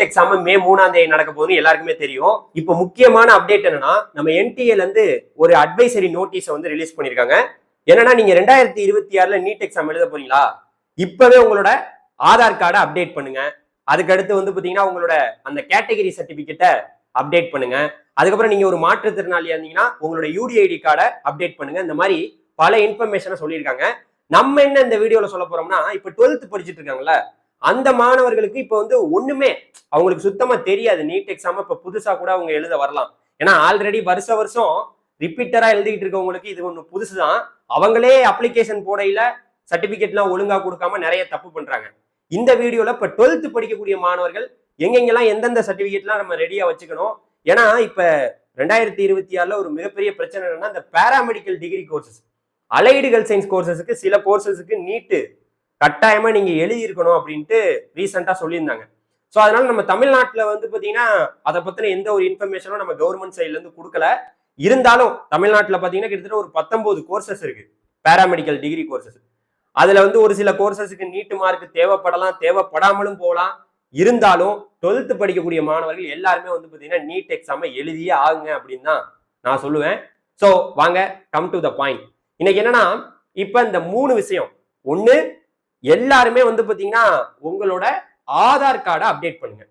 NEET exam May மூணாம் தேதி நடக்க போகுதுன்னு எல்லாருக்குமே தெரியும். இப்போ முக்கியமான அப்டேட் என்னன்னா நம்ம என்டிஏல இருந்து ஒரு அட்வைசரி நோட்டீஸை வந்து ரிலீஸ் பண்ணிருக்காங்க. என்னன்னா நீங்க ரெண்டாயிரத்தி இருபத்தி ஆறுல நீட் எக்ஸாம் எழுத போறீங்களா? இப்பவே உங்களோட ஆதார் கார்டை அப்டேட் பண்ணுங்க. அதுக்கு அடுத்து வந்து பாத்தீங்கன்னா உங்களோட அந்த கேட்டகரி சர்டிபிகேட்டை அப்டேட் பண்ணுங்க. அதுக்கப்புறம் நீங்க ஒரு மாற்றுத்திறனாளியா இருந்தீங்கன்னா உங்களோட யூடிஐடி கார்டை அப்டேட் பண்ணுங்க. இந்த மாதிரி பல இன்ஃபர்மேஷனை சொல்லியிருக்காங்க. நம்ம என்ன இந்த வீடியோல சொல்ல போறோம்னா இப்ப டுவெல்த் படிச்சுட்டு இருக்காங்கல்ல அந்த மாணவர்களுக்கு இப்ப வந்து ஒண்ணுமே அவங்களுக்கு சுத்தமா தெரியாது. நீட் எக்ஸாம் இப்ப புதுசா கூட அவங்க எழுத வரலாம். ஏன்னா ஆல்ரெடி வருஷ வருஷம் ரிப்பீட்டரா எழுதிக்கிட்டு இருக்கவங்களுக்கு இது ஒண்ணு புதுசுதான். அவங்களே அப்ளிகேஷன் போடையில சர்டிபிகேட்லாம் ஒழுங்கா கொடுக்காம நிறைய தப்பு பண்றாங்க. இந்த வீடியோல இப்ப டுவெல்த் படிக்கக்கூடிய மாணவர்கள் எங்கெங்கெல்லாம் எந்தெந்த சர்டிபிகேட்லாம் நம்ம ரெடியா வச்சுக்கணும். ஏன்னா இப்ப ரெண்டாயிரத்தி இருபத்தி ஆறுல ஒரு மிகப்பெரிய பிரச்சனை என்னன்னா இந்த பேராமெடிக்கல் டிகிரி கோர்சஸ் அலைடுகள் சயின்ஸ் கோர்சஸுக்கு சில கோர்சஸுக்கு நீட்டு கட்டாயமா நீங்க எழுதியிருக்கணும் அப்படின்ட்டு ரீசெண்டா சொல்லியிருந்தாங்க. ஸோ அதனால நம்ம தமிழ்நாட்டில் வந்து பார்த்தீங்கன்னா அதை பத்தின எந்த ஒரு இன்ஃபர்மேஷனும் நம்ம கவர்மெண்ட் சைட்லேருந்து கொடுக்கல. இருந்தாலும் தமிழ்நாட்டில் பார்த்தீங்கன்னா கிட்டத்தட்ட ஒரு பத்தொம்போது கோர்சஸ் இருக்கு. பேராமெடிக்கல் டிகிரி கோர்சஸ் அதில் வந்து ஒரு சில கோர்சஸுக்கு நீட்டு மார்க் தேவைப்படலாம் தேவைப்படாமலும் போகலாம். இருந்தாலும் டுவெல்த்து படிக்கக்கூடிய மாணவர்கள் எல்லாருமே வந்து பார்த்தீங்கன்னா நீட் எக்ஸாமை எழுதியே ஆகுங்க அப்படின்னு தான் நான் சொல்லுவேன். ஸோ வாங்க கம் டு த பாயிண்ட் இன்னைக்கு என்னன்னா இப்போ இந்த மூணு விஷயம். ஒன்று எல்லாருமே வந்து பார்த்தீங்கன்னா உங்களோட ஆதார் கார்டை அப்டேட் பண்ணுங்க.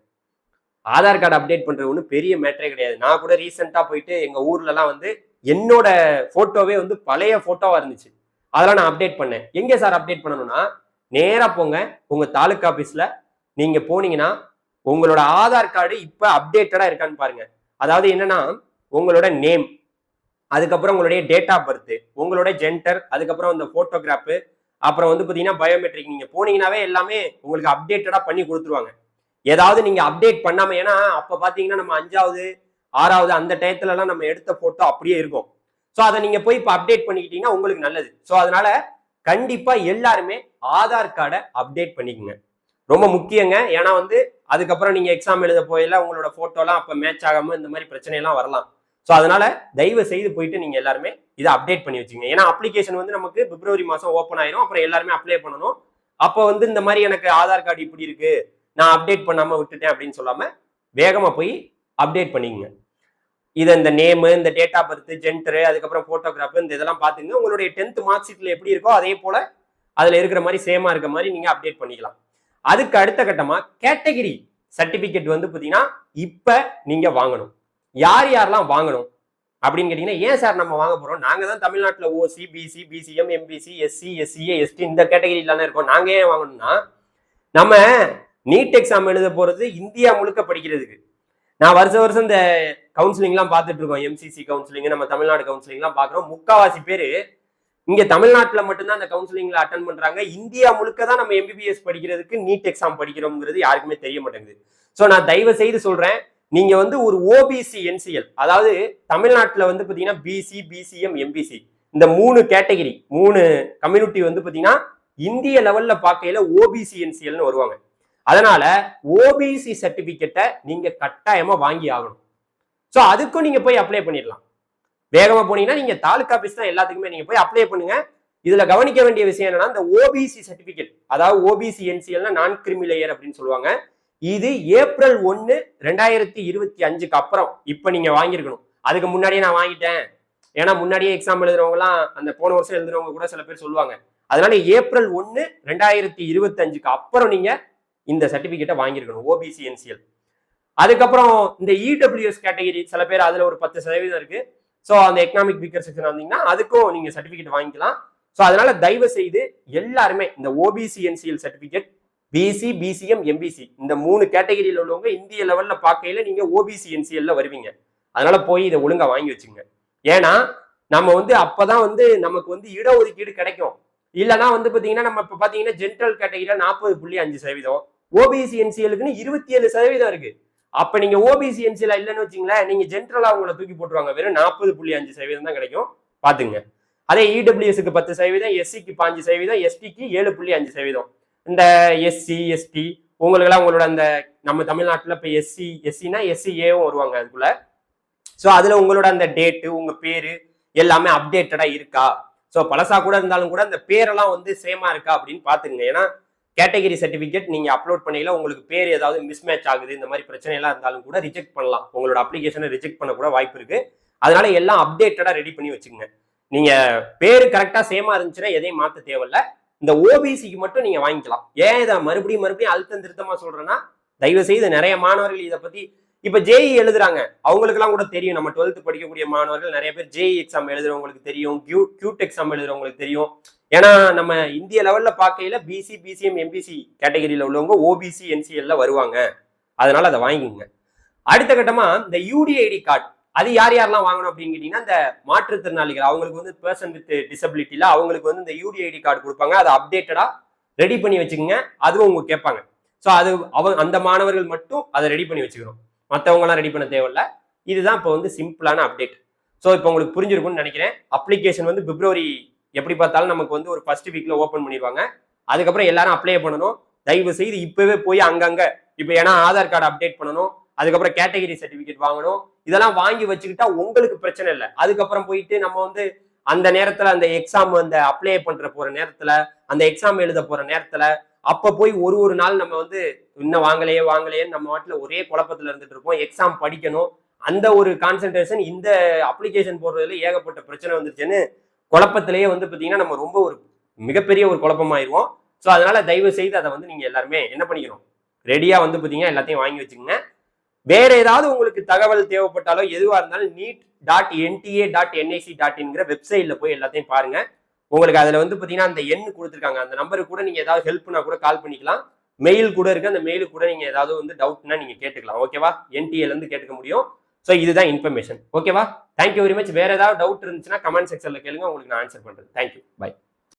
ஆதார் கார்டு அப்டேட் பண்ணுறது ஒன்றும் பெரிய மேட்டரே கிடையாது. நான் கூட ரீசெண்டாக போயிட்டு எங்கள் ஊர்லலாம் வந்து என்னோட ஃபோட்டோவே வந்து பழைய ஃபோட்டோவாக இருந்துச்சு. அதெல்லாம் நான் அப்டேட் பண்ணேன். எங்கே சார் அப்டேட் பண்ணணும்னா நேராக போங்க. உங்கள் தாலுக்கா ஆஃபீஸில் நீங்கள் போனீங்கன்னா உங்களோட ஆதார் கார்டு இப்போ அப்டேட்டடாக இருக்கான்னு பாருங்க. அதாவது என்னன்னா உங்களோட நேம் அதுக்கப்புறம் உங்களுடைய டேட் ஆஃப் பர்த் உங்களோட ஜென்டர் அதுக்கப்புறம் அந்த ஃபோட்டோகிராஃபு அப்புறம் வந்து பார்த்தீங்கன்னா பயோமெட்ரிக் நீங்கள் போனீங்கன்னாவே எல்லாமே உங்களுக்கு அப்டேட்டடாக பண்ணி கொடுத்துருவாங்க. ஏதாவது நீங்கள் அப்டேட் பண்ணாமல் ஏன்னா அப்போ பார்த்தீங்கன்னா நம்ம அஞ்சாவது ஆறாவது அந்த டயத்துலலாம் நம்ம எடுத்த ஃபோட்டோ அப்படியே இருக்கும். ஸோ அதை நீங்கள் போய் இப்போ அப்டேட் பண்ணிக்கிட்டீங்கன்னா உங்களுக்கு நல்லது. ஸோ அதனால கண்டிப்பாக எல்லாருமே ஆதார் கார்டை அப்டேட் பண்ணிக்கோங்க. ரொம்ப முக்கியங்க. ஏன்னா வந்து அதுக்கப்புறம் நீங்கள் எக்ஸாம் எழுத போயில உங்களோட ஃபோட்டோலாம் அப்போ மேட்ச் ஆகாமல் இந்த மாதிரி பிரச்சனையெல்லாம் வரலாம். ஸோ அதனால தயவு செய்து போயிட்டு நீங்க எல்லாருமே இதை அப்டேட் பண்ணி வச்சுங்க. ஏன்னா அப்ளிகேஷன் வந்து நமக்கு பிப்ரவரி மாசம் ஓப்பன் ஆயிரும். அப்புறம் எல்லாருமே அப்ளை பண்ணணும். அப்போ வந்து இந்த மாதிரி எனக்கு ஆதார் கார்டு இப்படி இருக்கு. நான் அப்டேட் பண்ணாம விட்டுட்டேன் அப்படின்னு சொல்லாம வேகமா போய் அப்டேட் பண்ணிக்கங்க. இது இந்த நேமு இந்த டேட் ஆஃப் பர்த் ஜென்டரு அதுக்கப்புறம் போட்டோகிராஃப் இந்த இதெல்லாம் பார்த்துங்க உங்களுடைய டென்த் மார்க் ஷீட்ல எப்படி இருக்கோ அதே போல அதுல இருக்கிற மாதிரி சேமா இருக்க மாதிரி நீங்க அப்டேட் பண்ணிக்கலாம். அதுக்கு அடுத்த கட்டமா கேட்டகிரி சர்டிபிகேட் வந்து பார்த்தீங்கன்னா இப்ப நீங்க வாங்கணும். யார் யாரெல்லாம் வாங்கணும் அப்படின்னு கேட்டீங்கன்னா ஏன் சார் நம்ம வாங்க போறோம்? நாங்க தான் தமிழ்நாட்டில் OC BC BCM MBC SC SCA ST இந்த கேட்டகரியில இருக்கோம். நாங்க ஏன் வாங்கணும்னா நம்ம நீட் எக்ஸாம் எழுத போறது இந்தியா முழுக்க படிக்கிறதுக்கு. நான் வருஷ வருஷம் இந்த கவுன்சிலிங்லாம் பார்த்துட்டு இருக்கோம். எம்சிசி கவுன்சிலிங் நம்ம தமிழ்நாடு கவுன்சிலிங்லாம் பார்க்குறோம். முக்காவாசி பேர் இங்கே தமிழ்நாட்டில் மட்டும்தான் அந்த கவுன்சிலிங்கில் அட்டன் பண்ணுறாங்க இந்தியா முழுக்க தான் நம்ம எம்பிபிஎஸ் படிக்கிறதுக்கு நீட் எக்ஸாம் படிக்கிறோங்கிறது யாருக்குமே தெரிய மாட்டேங்குது. ஸோ நான் தயவு செய்து சொல்கிறேன் நீங்க வந்து ஒரு ஓபிசி என்சிஎல் அதாவது தமிழ்நாட்டில் வந்து பார்த்தீங்கன்னா பிசி பிசிஎம் எம்பிசி இந்த மூணு கேட்டகிரி மூணு கம்யூனிட்டி வந்து பார்த்தீங்கன்னா இந்திய லெவல்ல பார்க்கையில ஓபிசி என்சிஎல்னு வருவாங்க. அதனால ஓபிசி சர்டிபிகேட்டை நீங்க கட்டாயமா வாங்கி ஆகணும். ஸோ அதுக்கும் நீங்க போய் அப்ளை பண்ணிடலாம். வேகமா போனீங்கன்னா நீங்க தாலுக்கா ஆஃபீஸ் தான் எல்லாத்துக்குமே நீங்க போய் அப்ளை பண்ணுங்க. இதுல கவனிக்க வேண்டிய விஷயம் என்னன்னா இந்த ஓபிசி சர்டிபிகேட் அதாவது ஓபிசி என்சிஎல்னா நான் கிரிமிலேயர் அப்படின்னு சொல்லுவாங்க. இது ஏப்ரல் ஒன்று ரெண்டாயிரத்தி இருபத்தி அஞ்சுக்கு அப்புறம். இப்போ நீங்கள் வாங்கியிருக்கணும். அதுக்கு முன்னாடியே நான் வாங்கிட்டேன். ஏன்னா முன்னாடியே எக்ஸாம் எழுதுறவங்கலாம் அந்த போன வருஷம் எழுதுறவங்க கூட சில பேர் சொல்லுவாங்க. அதனால ஏப்ரல் ஒன்று ரெண்டாயிரத்தி இருபத்தி அஞ்சுக்கு அப்புறம் நீங்கள் இந்த சர்டிஃபிகேட்டை வாங்கியிருக்கணும். ஓபிசி என்சிஎல் அதுக்கப்புறம் இந்த இடபிள்யூஎஸ் கேட்டகரி சில பேர் அதில் ஒரு பத்து சதவீதம் இருக்குது ஸோ அந்த எக்கனாமிக் வீக்கர் செக்ஷன் வந்தீங்கன்னா அதுக்கும் நீங்கள் சர்டிஃபிகேட் வாங்கிக்கலாம். ஸோ அதனால தயவு செய்து எல்லாருமே இந்த OBC NCL certificate BC BCM MBC இந்த மூணு கேட்டகரியில் உள்ளவங்க இந்திய லெவல்ல பார்க்கையில நீங்க ஓபிசி என்சிஎல்ல வருவீங்க. அதனால போய் இதை ஒழுங்கா வாங்கி வச்சுங்க ஏன்னா நம்ம வந்து அப்பதான் வந்து நமக்கு வந்து இடஒதுக்கீடு கிடைக்கும். இல்லைன்னா வந்து பாத்தீங்கன்னா நம்ம இப்ப பாத்தீங்கன்னா ஜென்ரல் கேட்டகரியில நாற்பது புள்ளி அஞ்சு சதவீதம் ஓபிசி என்சிஎலுக்குன்னு இருபத்தி ஏழு சதவீதம் இருக்கு. அப்ப நீங்க ஓபிசி என்சிஎல் இல்லைன்னு வச்சுங்களேன் நீங்க ஜென்ரலா உங்களை தூக்கி போட்டுருவாங்க. வெறும் நாற்பது புள்ளி அஞ்சு சதவீதம் தான் கிடைக்கும். பாத்துங்க. அதே இடபிள்யூஎஸ்க்கு பத்து சதவீதம் எஸ்சிக்கு பாஞ்சு சதவீதம் எஸ்டிக்கு ஏழு புள்ளி அஞ்சு சதவீதம். இந்த எஸ்சி எஸ்டி உங்களுக்கெல்லாம் உங்களோட அந்த நம்ம தமிழ்நாட்டில் இப்போ எஸ்சி எஸ்சினா எஸ்சி ஏவும் வருவாங்க அதுக்குள்ள. ஸோ அதில் உங்களோட அந்த டேட்டு உங்கள் பேர் எல்லாமே அப்டேட்டடாக இருக்கா? ஸோ பழசா கூட இருந்தாலும் கூட அந்த பேரெல்லாம் வந்து சேமாக இருக்கா அப்படின்னு பாத்துங்க ஏன்னா கேட்டகரி சர்டிஃபிகேட் நீங்கள் அப்லோட் பண்ணையில உங்களுக்கு பேர் ஏதாவது மிஸ்மேட்ச் ஆகுது இந்த மாதிரி பிரச்சனை எல்லாம் இருந்தாலும் கூட ரிஜெக்ட் பண்ணலாம். உங்களோட அப்ளிகேஷனை ரிஜெக்ட் பண்ண கூட வாய்ப்பு இருக்குது அதனால எல்லாம் அப்டேட்டடாக ரெடி பண்ணி வச்சுக்கோங்க. நீங்கள் பேர் கரெக்டாக சேமாக இருந்துச்சுன்னா எதையும் மாற்ற தேவையில்ல. இந்த ஓபிசிக்கு மட்டும் நீங்க வாங்கிக்கலாம். ஏன் இதை மறுபடியும் மறுபடியும் அழுத்தம் திருத்தமா சொல்றேன்னா தயவு செய்து நிறைய மாணவர்கள் இதை பத்தி இப்ப ஜேஇ எழுதுறாங்க. அவங்களுக்குலாம் கூட தெரியும். நம்ம டுவெல்த் படிக்கக்கூடிய மாணவர்கள் நிறைய பேர் ஜேஇ எக்ஸாம் எழுதுறவங்களுக்கு தெரியும். கியூ கியூட் எக்ஸாம் எழுதுறவங்களுக்கு தெரியும். ஏன்னா நம்ம இந்திய லெவல்ல பார்க்கையில பிசி பிசிஎம் எம்பிசி கேட்டகரியில உள்ளவங்க ஓபிசி என்சிஎல்ல வருவாங்க. அதனால அதை வாங்கிக்கோங்க. அடுத்த கட்டமா இந்த யூடிஐடி கார்டு அது யார் யாரெல்லாம் வாங்கணும் அப்படின்னு கேட்டீங்கன்னா இந்த மாற்றுத்திறனாளிகள் அவங்களுக்கு வந்து பர்சன் வித் டிசபிலிட்டியில் அவங்களுக்கு வந்து இந்த யூடிஐடி கார்டு கொடுப்பாங்க. அதை அப்டேட்டடாக ரெடி பண்ணி வச்சுக்கோங்க. அதுவும் அவங்க கேட்பாங்க. ஸோ அது அவங்க அந்த மாணவர்கள் மட்டும் அதை ரெடி பண்ணி வச்சுக்கணும். மற்றவங்கலாம் ரெடி பண்ண தேவையில்ல. இதுதான் இப்போ வந்து சிம்பிளான அப்டேட் ஸோ இப்போ உங்களுக்கு புரிஞ்சிருக்கும்னு நினைக்கிறேன். அப்ளிகேஷன் வந்து பிப்ரவரி எப்படி பார்த்தாலும் நமக்கு வந்து ஒரு ஃபர்ஸ்ட் வீக்கில் ஓப்பன் பண்ணிடுவாங்க. அதுக்கப்புறம் எல்லாரும் அப்ளை பண்ணணும். தயவு செய்து இப்பவே போய் அங்கங்கே இப்போ ஏன்னா ஆதார் கார்டு அப்டேட் பண்ணணும். அதுக்கப்புறம் கேட்டகரி சர்டிஃபிகேட் வாங்கணும். இதெல்லாம் வாங்கி வச்சுக்கிட்டா உங்களுக்கு பிரச்சனை இல்லை. அதுக்கப்புறம் போயிட்டு நம்ம வந்து அந்த நேரத்துல அந்த எக்ஸாம் அந்த அப்ளை பண்ற போற நேரத்துல அந்த எக்ஸாம் எழுத போற நேரத்துல அப்ப போய் ஒரு ஒரு நாள் நம்ம வந்து இன்னும் வாங்கலையே வாங்கலையேன்னு நம்ம வாட்டில ஒரே குழப்பத்துல இருந்துட்டு இருப்போம். எக்ஸாம் படிக்கணும். அந்த ஒரு கான்சென்ட்ரேஷன் இந்த அப்ளிகேஷன் போடுறதுல ஏகப்பட்ட பிரச்சனை வந்துருச்சுன்னு குழப்பத்திலேயே வந்து பார்த்தீங்கன்னா நம்ம ரொம்ப ஒரு மிகப்பெரிய ஒரு குழப்பமாயிருவோம். ஸோ அதனால தயவு செய்து அதை வந்து நீங்கள் எல்லாருமே என்ன பண்ணிக்கணும்? ரெடியாக வந்து பார்த்தீங்கன்னா எல்லாத்தையும் வாங்கி வச்சுக்கோங்க. வேற ஏதாவது உங்களுக்கு தகவல் தேவைப்பட்டாலோ எதுவா இருந்தாலும் NEET dot NTA dot NIC dot இன்கிற வெப்சைட்ல போய் எல்லாத்தையும் பாருங்க. உங்களுக்கு அதுல வந்து பாத்தீங்கன்னா அந்த எண் கொடுத்துருக்காங்க. அந்த நம்பருக்கு கூட நீங்க ஏதாவது ஹெல்ப்னா கூட கால் பண்ணிக்கலாம். மெயில் கூட இருக்கு. அந்த மெயிலுக்கு கூட நீங்க ஏதாவது வந்து டவுட்னா நீங்க கேட்டுக்கலாம். ஓகேவா என்டிஏல இருந்து கேட்டுக்க முடியும். ஸோ இதுதான் இன்ஃபர்மேஷன் ஓகேவா தேங்க்யூ வெரி மச் வேற ஏதாவது டவுட் இருந்துச்சுன்னா கமெண்ட் செக்ஷன்ல கேளுங்க. உங்களுக்கு நான் ஆன்சர் பண்றேன். Thank you bye